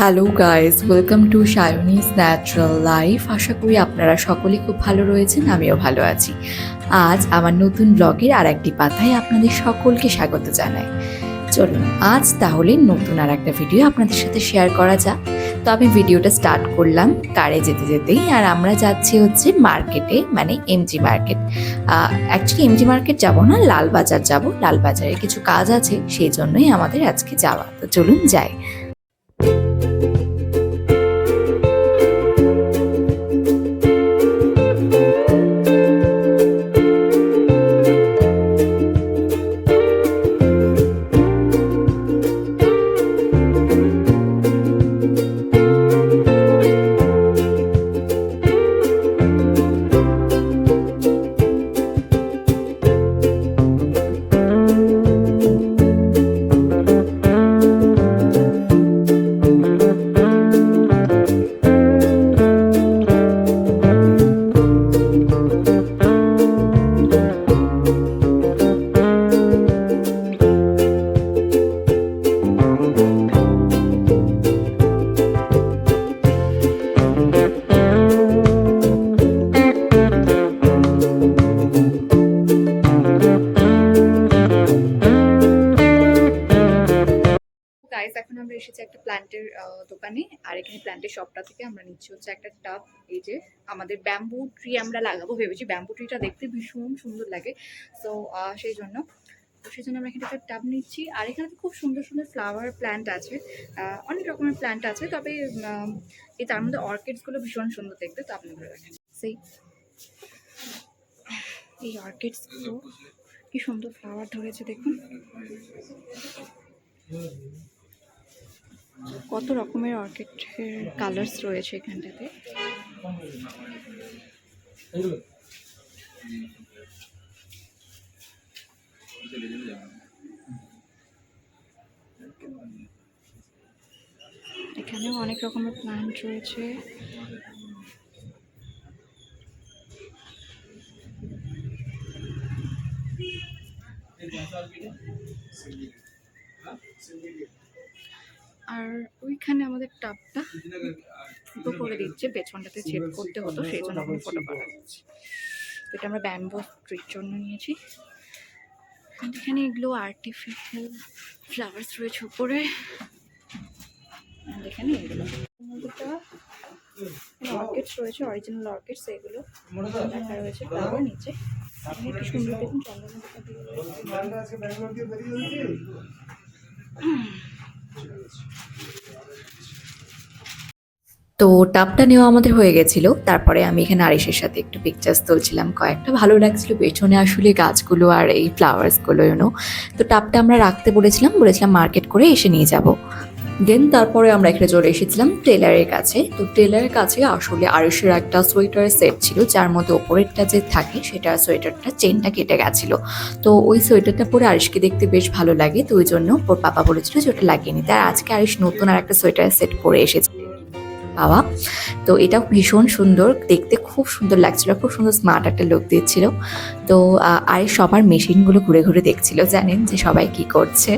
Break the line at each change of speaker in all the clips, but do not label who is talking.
Hello guys welcome to Sayanis natural life আশা করি আপনারা সকলেই খুব ভালো রয়েছেন, আমিও ভালো আছি। আজ আমার নতুন ব্লগের আর একটি পাতায় আপনাদের সকলকে স্বাগত জানাই। চলুন, আজ তাহলে নতুন আর একটা ভিডিও আপনাদের সাথে শেয়ার করা যাক। তো আমি ভিডিওটা স্টার্ট করলাম কারে যেতে যেতেই, আর আমরা যাচ্ছি হচ্ছে মার্কেটে মানে MG market actually MG market যাব না, লালবাজার যাব। লালবাজারে কিছু কাজ আছে, সেই জন্যই আমাদের আজকে যাওয়া। তো চলুন যাই। এসেছি একটা প্ল্যান্টের দোকানে, আর এখানে প্ল্যান্টের শপটা থেকে আমরা নিচ্ছি হচ্ছে একটা টাব, এই যে আমাদের ব্যাম্বু ট্রি আমরা লাগাবো ভেবেছি। ব্যাম্বু ট্রিটা দেখতে ভীষণ সুন্দর লাগে। সো সেই জন্য, তো সেই জন্য আমরা এখানে একটা টাব নিচ্ছি। আর এখানে খুব সুন্দর সুন্দর ফ্লাওয়ার প্ল্যান্ট আছে। অনেক রকমের প্ল্যান্ট আছে, তবে এই তার মধ্যে অর্কিডসগুলো ভীষণ সুন্দর দেখতে, তো আপনাদের দেখেন সেই, এই অর্কিডসগুলো কি সুন্দর ফ্লাওয়ার ধরেছে দেখুন। কত রকমের অর্কিডের কালার্স রয়েছে এখানটাতে? এখানেও অনেক রকমের প্লান্ট রয়েছে। আর ওইখানে আমাদের টাবটা ফুটো করে দিচ্ছে, পেছনটাতে ছেদ করতে হতো, সেই জন্য এখন ফটো করা যাচ্ছে তো এটা আমরা ব্যাম্বো ট্রির জন্য নিয়েছি। এখানে এগুলো আর্টিফিশিয়াল ফ্লাওয়ার্স রয়েছে উপরে। আর এখানে এগুলো। অর্কিডস রয়েছে অরিজিনাল অর্কিডস এগুলো রয়েছে ফ্লাওয়ার নিচে। তো টাপটা নেওয়া আমাদের হয়ে গেছিল। তারপরে আমি এখানে আরিসের সাথে একটু পিকচার্স তুলছিলাম। কয়েকটা ভালো লাগছিল। পেছনে আসলে গাছগুলো আর এই ফ্লাওয়ার্সগুলো ইউনো তো টাপটা আমরা রাখতে বলেছিলাম। বলেছিলাম মার্কেট করে এসে নিয়ে যাব। দেন তারপরে আমরা এখানে চলে এসেছিলাম টেলারের কাছে। তো টেলারের কাছে আসলে আরিসের একটা সোয়েটারের সেট ছিল, যার মধ্যে ওপরেরটা যে থাকে সেটা সোয়েটারটা চেনটা কেটে গেছিল। তো ওই সোয়েটারটা পরে আরিশকে দেখতে বেশ ভালো লাগে, তো ওই জন্য ওর পাপা বলেছিল যে ওটা লাগিয়ে নিতে। আর আজকে আরিশ নতুন আর একটা সোয়েটার সেট পরে এসেছে। বাবা, তো এটা ভীষণ সুন্দর, দেখতে খুব সুন্দর লাগছিল, খুব সুন্দর স্মার্ট একটা লুক দিচ্ছিল। তো আরিশ সবার মেশিনগুলো ঘুরে ঘুরে দেখছিল, জানেন যে সবাই কি করছে।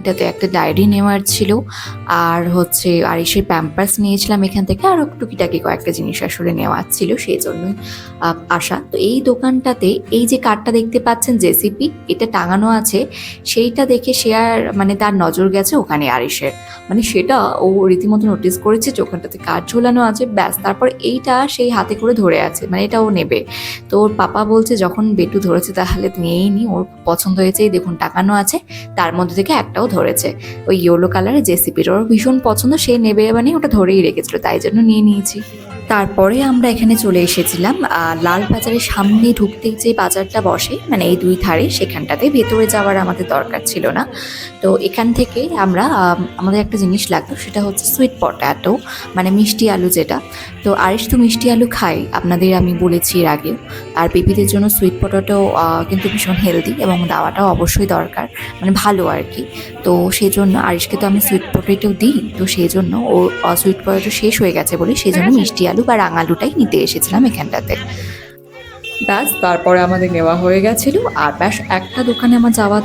এটাতে একটা ডায়েরি নেওয়ার ছিল। আর হচ্ছে আরিসের প্যাম্পার্স নিয়েছিলাম এখান থেকে। আরও টুকিটাকি কয়েকটা জিনিস আসলে নেওয়ার ছিল সেই জন্যই আসা তো এই দোকানটাতে এই যে কার্ডটা দেখতে পাচ্ছেন জেসিপি এটা টাঙানো আছে। সেইটা দেখে সে আর মানে তার নজর গেছে ওখানে আরিসের মানে সেটা ও রীতিমতো নোটিস করেছে যে ওখানটাতে কার্ড ঝোলানো আছে। ব্যাস, তারপর এইটা সেই হাতে করে ধরে আছে। মানে এটা ও নেবে। তো ওর পাপা বলছে, যখন বেটু ধরেছে তাহলে নিয়েই নি। ওর পছন্দ হয়েছে, এই দেখুন টাকানো আছে। তার মধ্যে থেকে একটাও ধরেছে। ওই ইয়েলো কালারের জেসিপির ওর ভীষণ পছন্দ, সে নেবে মানে ওটা ধরেই রেখেছিল, তাই জন্য নিয়ে নিয়েছি। তারপরে আমরা এখানে চলে এসেছিলাম লাল বাজারের সামনে ঢুকতে যে বাজারটা বসে মানে এই দুই ধারে, সেখানটাতে ভেতরে যাওয়ার আমাদের দরকার ছিল না। তো এখান থেকে আমরা আমাদের একটা জিনিস লাগতো সেটা হচ্ছে সুইট পটাটো মানে মিষ্টি আলু যেটা। তো আরিস তো মিষ্টি আলু খাই, আপনাদের আমি বলেছি এর আগেও। আর বেবিদের জন্য সুইট পটাটো কিন্তু ভীষণ হেলদি এবং দেওয়াটাও অবশ্যই দরকার মানে ভালো আর কি। তো সেই জন্য আরিসকে তো আমি সুইট পটেটো দিই, তো সেই জন্য ও সুইট পটেটো শেষ হয়ে গেছে বলে সেই জন্য মিষ্টি আলু বা রাঙালুটাই নিতে এসেছিলাম এখানটাতে। ব্যাস, তারপরে আমাদের নেওয়া হয়ে গেছিল। আর ব্যাস, একটা দোকানে আমার যাওয়া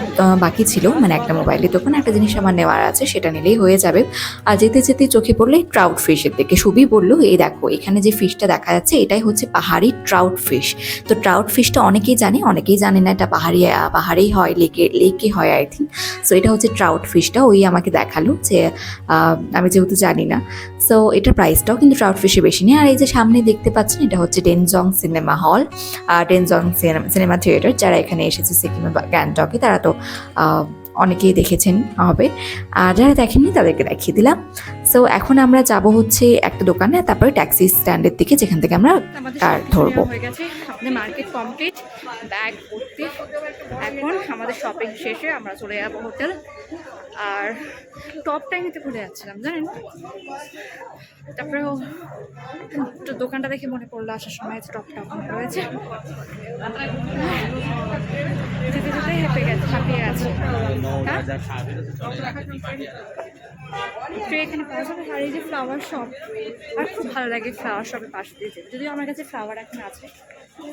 বাকি ছিল মানে একটা মোবাইলের দোকান, একটা জিনিস আমার নেওয়ার আছে, সেটা নিলেই হয়ে যাবে। আর যেতে যেতে চোখে পড়ল এই ট্রাউট ফিশের দিকে। সুবি বলল, এই দেখো, এখানে যে ফিশটা দেখা যাচ্ছে, এটাই হচ্ছে পাহাড়ি ট্রাউট ফিশ তো ট্রাউট ফিশটা অনেকেই জানে অনেকেই জানে না এটা পাহাড়ি পাহাড়েই হয় লেকে লেকে হয় আই থিঙ্ক সো এটা হচ্ছে ট্রাউট ফিশটা ওই আমাকে দেখাল যে আমি যেহেতু জানি না। সো এটার প্রাইসটাও কিন্তু ট্রাউট ফিশে বেশি নেই। আর এই যে সামনে দেখতে পাচ্ছেন, এটা হচ্ছে ডেনজং সিনেমা হল ডেনজং সিনেমা থিয়েটার যারা এখানে এসেছে সিকিমে বা গ্যাংটকে তারা তো অনেকেই দেখেছেন হবে। আর যারা দেখেননি তাদেরকে দেখিয়ে দিলাম। সো এখন আমরা যাব হচ্ছে একটা দোকানে তারপরে ট্যাক্সি স্ট্যান্ডের দিকে যেখান থেকে আমরা কার ধরবো।
মার্কেট কমপ্লিট ব্যাগ ভর্তি। এখন আমাদের শপিং শেষে আমরা চলে যাব হোটেল আর টপটাই নিতে ভুলে যাচ্ছিলাম জানেন? তারপরে ও তো দোকানটা দেখে মনে পড়ল আসার সময় টপটা ওখানে রয়েছে। যেতে যেতে হেঁপে গেছে, হাঁপিয়ে গেছে। হ্যাঁ? তো এখানে পাওয়া যাবে? যে ফ্লাওয়ার শপ আর খুব ভালো লাগে ফ্লাওয়ার শপের পাশে দিয়ে যেতে। যদিও আমার কাছে ফ্লাওয়ার এখন আছে,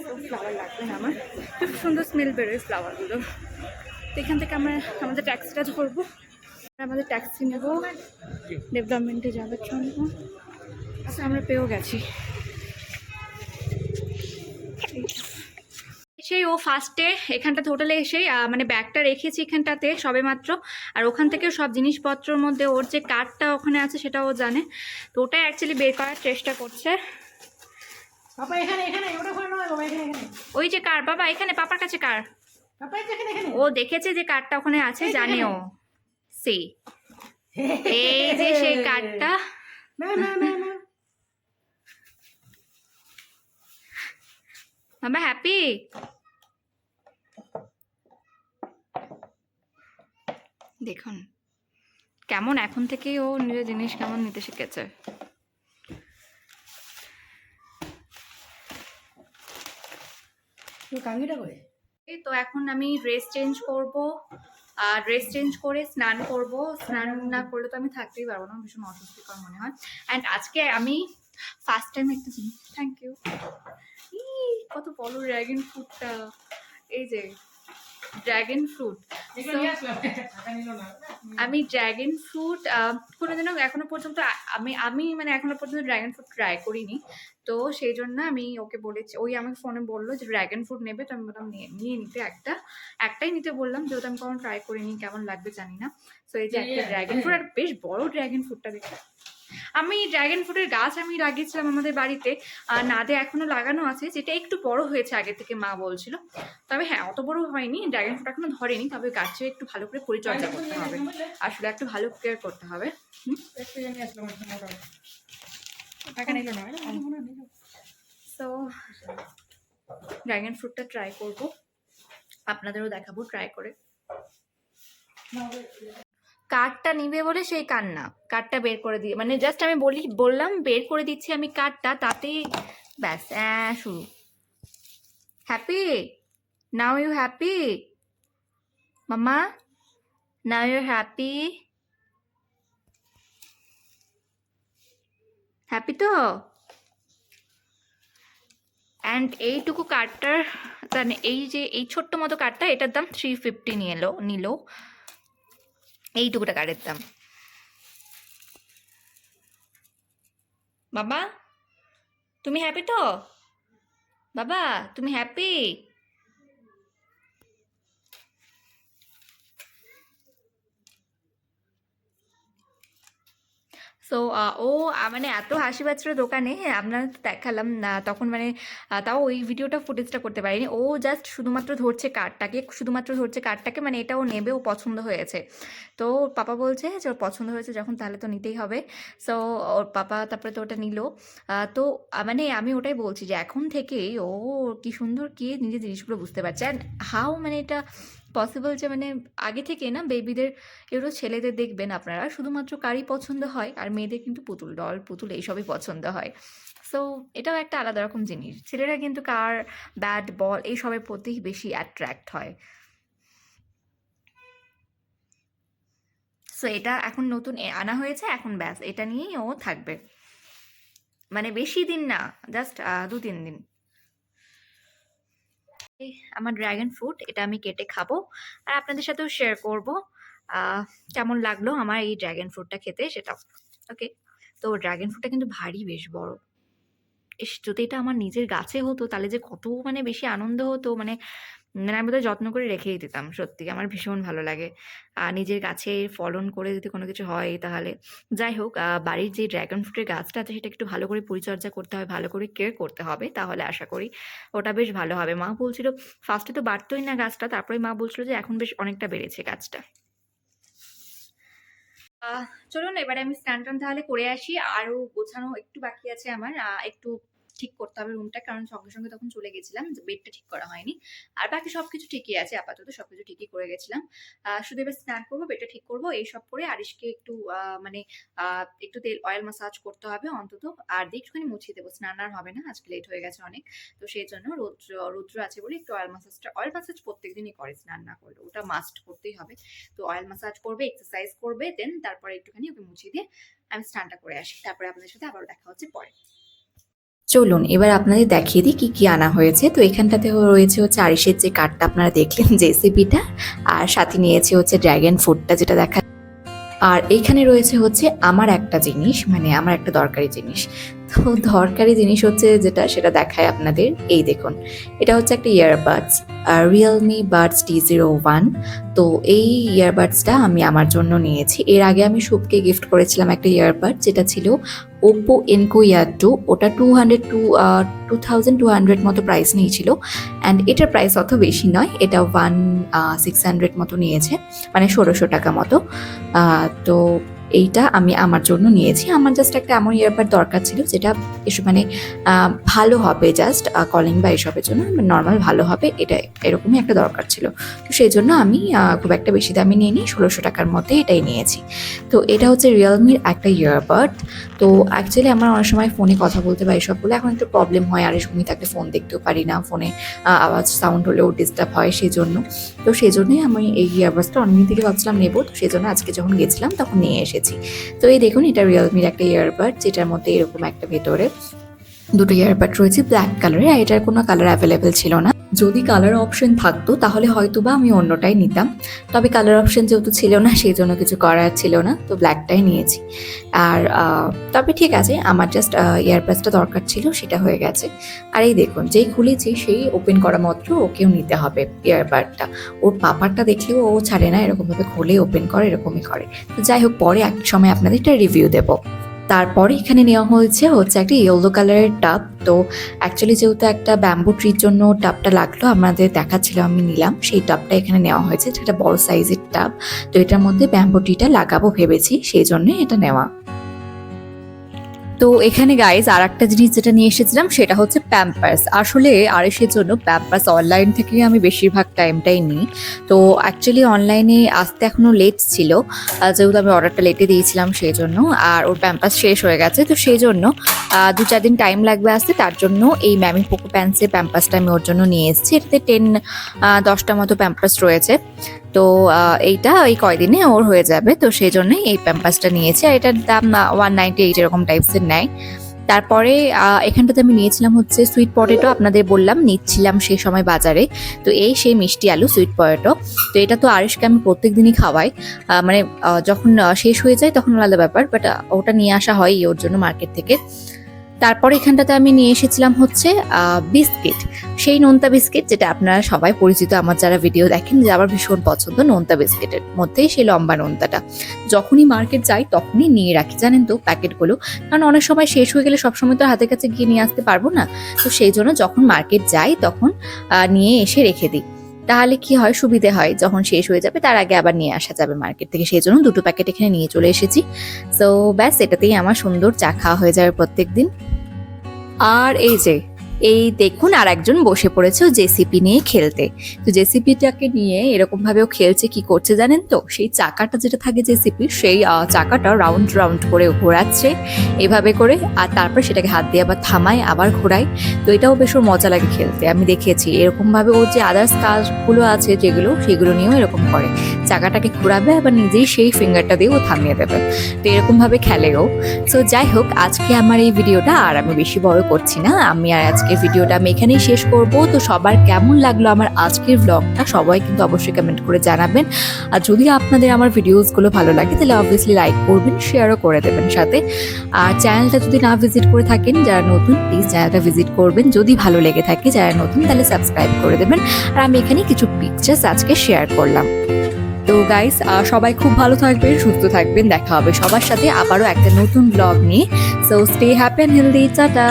তো ফ্লাওয়ার লাগবে না আমার। খুব সুন্দর স্মেল বেরোয় ফ্লাওয়ারগুলো তো এখান থেকে আমরা, আমাদের ট্যাক্সিটা আর আমাদের ট্যাক্সি নেব। ডেভেলপমেন্টে যাওয়ার জন্য। আচ্ছা আমরা পেয়েও গেছি। সেই ও ফার্স্টে এখানটাতে হোটেলে এসেই মানে ব্যাগটা রেখেছি এখানটাতে সবে মাত্র আর ওখান থেকে সব জিনিসপত্রর মধ্যে ওর যে কার্ডটা ওখানে আছে সেটা ও জানে। তো ওটাই অ্যাকচুয়ালি বের করার চেষ্টা করছে।
পাপা এখানে এখানে ওটা ওখানে নয় বাবা এখানে এখানে।
ওই যে কার বাবা এখানে পাপার কাছে কার ও দেখেছে যে কার্ডটা ওখানে আছে জানে ও। সে। এই যে সেই কার্ডটা।
না না না না।
বাবা হ্যাপি? দেখুন কেমন এখন থেকেই ও নিজের জিনিস কেমন নিতে শিখেছে। তো এখন আমি ড্রেস চেঞ্জ করব। আর ড্রেস চেঞ্জ করে স্নান করব। স্নান না করলে তো আমি থাকতেই পারব না, ভীষণ অস্বস্তিকর মনে হয়। অ্যান্ড আজকে আমি ফার্স্ট টাইম একটা জিনিস থ্যাংক ইউ কত বড় ড্র্যাগন ফুডটা এই যে ড্র্যাগন ফ্রুট আমি ড্র্যাগন ফ্রুট কোনোদিনও এখনও পর্যন্ত আমি আমি মানে এখনও পর্যন্ত ড্র্যাগন ফ্রুট ট্রাই করিনি। তো সেই জন্য আমি ওকে বলেছি ওই আমাকে ফোনে বলল যে ড্র্যাগন ফ্রুট নেবে? তো আমি বললাম নিয়ে নিয়ে নিতে একটা। একটাই নিতে বললাম যেহেতু আমি কখনো ট্রাই করিনি কেমন লাগবে জানি না। তো এই যে একটা ড্র্যাগন ফ্রুট আর বেশ বড় ড্র্যাগন ফ্রুটটা দেখে আমি ড্র্যাগন ফ্রুটের গাছ আমি লাগিয়েছিলাম আমাদের বাড়িতে আর নাদে এখনও লাগানো আছে যেটা একটু বড় হয়েছে আগে থেকে মা বলছিল। তবে হ্যাঁ অত বড় হয়নি ড্র্যাগন ফ্রুট এখনও ধরেনি তবে গাছে একটু ভালো করে পরিচর্যা করতে হবে। আসলে একটু ভালো কেয়ার করতে হবে। সো ড্রাগন ফ্রুটটা ট্রাই করব। আপনাদেরও দেখাবো ট্রাই করে। কার্ডটা নিবে বলে সেই কান্না। কার্ডটা বের করে দিয়ে মানে জাস্ট আমি বলি, বললাম, বের করে দিচ্ছি আমি কার্ডটা, তাতেই ব্যাস হ্যাঁ শুরু। হ্যাপি নাও ইউ হ্যাপি মামা নাও ইউ হ্যাপি হ্যাপি তো? অ্যান্ড এইটুকু কার্ডটার মানে এই যে, এই ছোট্ট মতো কার্ডটা, এটার দাম থ্রি ফিফটি নিয়ে এলো নিল। এইটুকুটা কার্ডের দাম। বাবা তুমি হ্যাপি তো? বাবা তুমি হ্যাপি সো ও মানে এত হাসি পাচ্ছিল দোকানে আপনার তো দেখালাম না তখন মানে তাও ওই ভিডিওটা ফুটেজটা করতে পারিনি। ও জাস্ট শুধুমাত্র ধরছে কার্ডটাকে, শুধুমাত্র ধরছে কার্ডটাকে মানে এটা ও নেবে, ও পছন্দ হয়েছে। তো ওর পাপা বলছে যে ওর পছন্দ হয়েছে, যখন তাহলে তো নিতেই হবে। সো ওর পাপা তারপরে তো ওটা নিল। তো মানে আমি ওটাই বলছি যে, এখন থেকেই ও কি সুন্দর, কি নিজের জিনিসগুলো বুঝতে পারছে। অ্যান্ড হাউ মানে এটা পসিবল যে মানে আগে থেকে না বেবিদের এগুলো ছেলেদের দেখবেন আপনারা। শুধুমাত্র কারই পছন্দ হয় আর মেয়েদের কিন্তু পুতুল ডল পুতুল এইসবই পছন্দ হয়। সো এটাও একটা আলাদা রকম জিনিস। ছেলেরা কিন্তু কার ব্যাট বল এইসবের প্রতি বেশি অ্যাট্রাক্ট হয়। সো এটা এখন নতুন আনা হয়েছে, এখন ব্যাস, এটা নিয়েই ও থাকবে। মানে বেশি দিন না জাস্ট দু তিন দিন। আমার ড্রাগন ফ্রুট এটা আমি কেটে খাব। আর আপনাদের সাথেও শেয়ার করব কেমন লাগল আমার এই ড্রাগন ফ্রুটটা খেতে সেটা ওকে তো ড্রাগন ফ্রুটটা কিন্তু ভারী বেশ বড়। ইস, যদি এটা আমার নিজের গাছে হতো, তাহলে যে কত মানে বেশি আনন্দ হতো মানে মানে আমি বোধহয় যত্ন করে রেখেই দিতাম, সত্যি। আমার ভীষণ ভালো লাগে। আর নিজের গাছে ফলন করে যদি কোনো কিছু হয় তাহলে, যাই হোক বাড়ির যে ড্রাগন ফ্রুটের গাছটা আছে সেটা একটু ভালো করে পরিচর্যা করতে হবে, ভালো করে কেয়ার করতে হবে, তাহলে আশা করি ওটা বেশ ভালো হবে। মা বলছিল ফার্স্টে তো বাড়তোই না গাছটা, তারপরে মা বলছিল যে এখন বেশ অনেকটা বেড়েছে গাছটা। চলুন, এবারে আমি স্নান তাহলে করে আসি। আরও গোছানো একটু বাকি আছে আমার। একটু ঠিক করতে হবে রুমটা কারণ সঙ্গে সঙ্গে তখন চলে গেছিলাম বেডটা ঠিক করা হয়নি। আর বাকি সবকিছু ঠিকই আছে, আপাতত সবকিছু ঠিকই করে গেছিলাম। শুধু এবার স্নান করব বেডটা ঠিক করব, এইসব করে আরিশকে একটু মানে একটু তেল অয়েল মাসাজ করতে হবে অন্তত। আর দিয়ে একটুখানি মুছিয়ে দেবো, স্নান আর হবে না, আজকে লেট হয়ে গেছে অনেক। তো সেই জন্য রৌদ্র রৌদ্র আছে বলে একটু অয়েল মাসাজটা অয়েল মাসাজ প্রত্যেকদিনই করে স্নান না করলে, ওটা মাস্ট করতেই হবে। তো অয়েল মাসাজ করবে এক্সারসাইজ করবে দেন তারপরে একটুখানি ওকে মুছিয়ে দিয়ে আমি স্নানটা করে আসি। তারপরে আপনাদের সাথে আবার দেখা হচ্ছে পরে।
চলুন, এবার আপনাদের দেখিয়ে দিই কি কি আনা হয়েছে। তো এখানটাতে রয়েছে হচ্ছে আরিসের যে কার্ডটা আপনারা দেখলেন জেসিপিটা আর সাথে নিয়েছে হচ্ছে ড্র্যাগন ফুডটা যেটা দেখা আর এইখানে রয়েছে হচ্ছে আমার একটা জিনিস মানে আমার একটা দরকারি জিনিস। তো দরকারি জিনিস হচ্ছে যেটা, সেটা দেখায় আপনাদের। এই দেখুন, এটা হচ্ছে একটা earbuds realme buds T zero one তো এই ইয়ারবাডসটা আমি আমার জন্য নিয়েছি। এর আগে আমি শুভকে গিফট করেছিলাম একটা ইয়ারবাড যেটা ছিল ওপো এনকো ইয়ার টু ওটা two hundred two two thousand two hundred মতো প্রাইস নিয়েছিল। অ্যান্ড এটার প্রাইস অত বেশি নয়, এটা ওয়ান সিক্স হান্ড্রেড মতো নিয়েছে মানে ষোলোশো টাকা মতো। তো এইটা আমি আমার জন্য নিয়েছি। আমার জাস্ট একটা এমন ইয়ারবাড দরকার ছিল যেটা এসব মানে ভালো হবে জাস্ট কলিং বা এসবের জন্য নর্মাল ভালো হবে, এটা এরকমই একটা দরকার ছিল। তো সেই জন্য আমি খুব একটা বেশি দামি নিয়ে নিই ষোলোশো টাকার মধ্যে এটাই নিয়েছি। তো এটা হচ্ছে রিয়েলমির একটা ইয়ারবাড। তো অ্যাকচুয়ালি আমার অনেক সময় ফোনে কথা বলতে বা এসব বলে এখন একটু প্রবলেম হয়, আর ঘুমিয়ে থাকলে ফোন দেখতেও পারি না। ফোনে আওয়াজ সাউন্ড হলেও ডিস্টার্ব হয় সেই জন্য তো সেই জন্যই আমি এই ইয়ারবাডসটা অনেকদিন থেকে ভাবছিলাম নেব। তো সেই জন্য আজকে যখন গেছিলাম তখন নিয়ে এসেছি। তো এই দেখুন, এটা রিয়েলমির একটা ইয়ারবাড যেটার মধ্যে এরকম একটা ভেতরে দুটো ইয়ারবাড রয়েছে ব্ল্যাক কালারের আর এটার কোনো কালার অ্যাভেলেবেল ছিল না। যদি কালার অপশন থাকতো, তাহলে হয়তো বা আমি অন্যটাই নিতাম। তবে কালার অপশন যেহেতু ছিল না, সেই জন্য কিছু করার ছিল না, তো ব্ল্যাকটাই নিয়েছি। আর তবে ঠিক আছে, আমার জাস্ট ইয়ারবাডসটা দরকার ছিল, সেটা হয়ে গেছে। আর এই দেখুন, যেই খুলেছি, সেই ওপেন করা মাত্র ওকেও নিতে হবে ইয়ারবাডটা ওর পাপারটা দেখলেও ও ছাড়ে না, এরকমভাবে খুলে ওপেন করে, এরকমই করে। তো যাই হোক, পরে এক সময় আপনাদের একটা রিভিউ দেবো। তারপরে এখানে নেওয়া হয়েছে হচ্ছে একটা ইয়েলো কালারের টাব তো অ্যাকচুয়ালি যেহেতু একটা ব্যাম্বু ট্রির জন্য টাবটা লাগল, আমাদের দেখাচ্ছিল, আমি নিলাম। সেই টাবটা এখানে নেওয়া হয়েছে। একটা বড় সাইজের টাব তো এটার মধ্যে ব্যাম্বু ট্রিটা লাগাবো ভেবেছি, সেই জন্য এটা নেওয়া। তো এখানে গাইজ আর একটা জিনিস যেটা নিয়ে এসেছিলাম, সেটা হচ্ছে প্যাম্পার্স আসলে আরেসের জন্য প্যাম্পার্স অনলাইন থেকে আমি বেশিরভাগ টাইমটাই নিই। তো অ্যাকচুয়ালি অনলাইনে আসতে এখনও লেট ছিল। যেহেতু আমি অর্ডারটা লেটে দিয়েছিলাম সেই জন্য আর ওর প্যাম্পাস শেষ হয়ে গেছে। তো সেই জন্য দু চার দিন টাইম লাগবে আসতে। তার জন্য এই ম্যামি পোকো প্যান্সের প্যাম্পাসটা আমি ওর জন্য নিয়ে এসেছি। এটাতে টেন দশটা মতো প্যাম্পাস রয়েছে। তো এইটা ওই কয়দিনে ওর হয়ে যাবে। তো সেই জন্যই এই প্যাম্পাসটা নিয়েছি। আর এটার দাম ওয়ান নাইনটি এইট এরকম টাইপসের নেয়। তারপরে এখানটাতে আমি নিয়েছিলাম হচ্ছে সুইট পটেটো আপনাদের বললাম, নিচ্ছিলাম সেই সময় বাজারে। তো এই সেই মিষ্টি আলু সুইট পটেটো তো এটা তো আরিশকে আমি প্রত্যেক দিনই খাওয়াই মানে যখন শেষ হয়ে যায় তখন আলাদা ব্যাপার বাট ওটা নিয়ে আসা হয় ওর জন্য মার্কেট থেকে। তারপর এখানটাতে আমি নিয়ে এসেছিলাম হচ্ছে বিস্কিট। সেই নোনতা বিস্কিট যেটা আপনারা সবাই পরিচিত, আমার যারা ভিডিও দেখেন, যে আমার ভীষণ পছন্দ নোনতা বিস্কিটের মধ্যেই সেই লম্বা নোনতাটা। যখনই মার্কেট যাই, তখনই নিয়ে রাখি। জানেন তো প্যাকেটগুলো? কারণ অনেক সময় শেষ হয়ে গেলে সবসময় তো হাতের কাছে গিয়ে নিয়ে আসতে পারব না। তো সেই জন্য যখন মার্কেট যাই, তখন নিয়ে এসে রেখে দিই। তাহলে কি হয়? সুবিধে হয়। যখন শেষ হয়ে যাবে, তার আগে আবার নিয়ে আসা যাবে মার্কেট থেকে। সেই জন্য দুটো প্যাকেট এখানে নিয়ে চলে এসেছি। সো ব্যাস, এটাতেই আমার সুন্দর চা খাওয়া হয়ে যাবে প্রত্যেক দিন আর এই যে এই দেখুন আর একজন বসে পড়েছে জেসিপি নিয়ে খেলতে। তো জেসিপিটাকে নিয়ে এরকম ভাবেও খেলছে, কি করছে জানেন তো? সেই চাকাটা যেটা থাকে জেসিপির, সেই চাকাটা রাউন্ড রাউন্ড করে ঘোরাচ্ছে। এভাবে করে, আর তারপর সেটাকে হাত দিয়ে আবার থামায়, আবার ঘোরায়। তো এটাও বেশ ওর মজা লাগে খেলতে, আমি দেখেছি। এরকম ভাবে ওর যে আদার্স কাজগুলো আছে যেগুলো, সেগুলো নিয়েও এরকম করে। চাকাটাকে ঘোরাবে, আবার নিজেই সেই ফিঙ্গারটা দিয়ে ও থামিয়ে দেবে। তো এরকম ভাবে খেলে ও। সো যাই হোক, আজকে আমার এই ভিডিওটা, আর আমি বেশি বড় করছি না। আমি আর আজকে আজকের ভিডিওটা আমি এখানেই শেষ করব। তো সবার কেমন লাগল আমার আজকের ব্লগটা সবাই কিন্তু অবশ্যই কমেন্ট করে জানাবেন। আর যদি আপনাদের আমার ভিডিওসগুলো ভালো লাগে, তাহলে অবভিয়াসলি লাইক করবেন শেয়ারও করে দেবেন সাথে। আর চ্যানেলটা যদি না ভিজিট করে থাকেন, যারা নতুন প্লিজ চ্যানেলটা ভিজিট করবেন। যদি ভালো লেগে থাকে যারা নতুন, তাহলে সাবস্ক্রাইব করে দেবেন। আর আমি এখানে কিছু পিকচার্স আজকে শেয়ার করলাম। তো গাইস সবাই খুব ভালো থাকবেন, সুস্থ থাকবেন। দেখা হবে সবার সাথে আবারও একটা নতুন ব্লগ নিয়ে। So stay happy and healthy tata.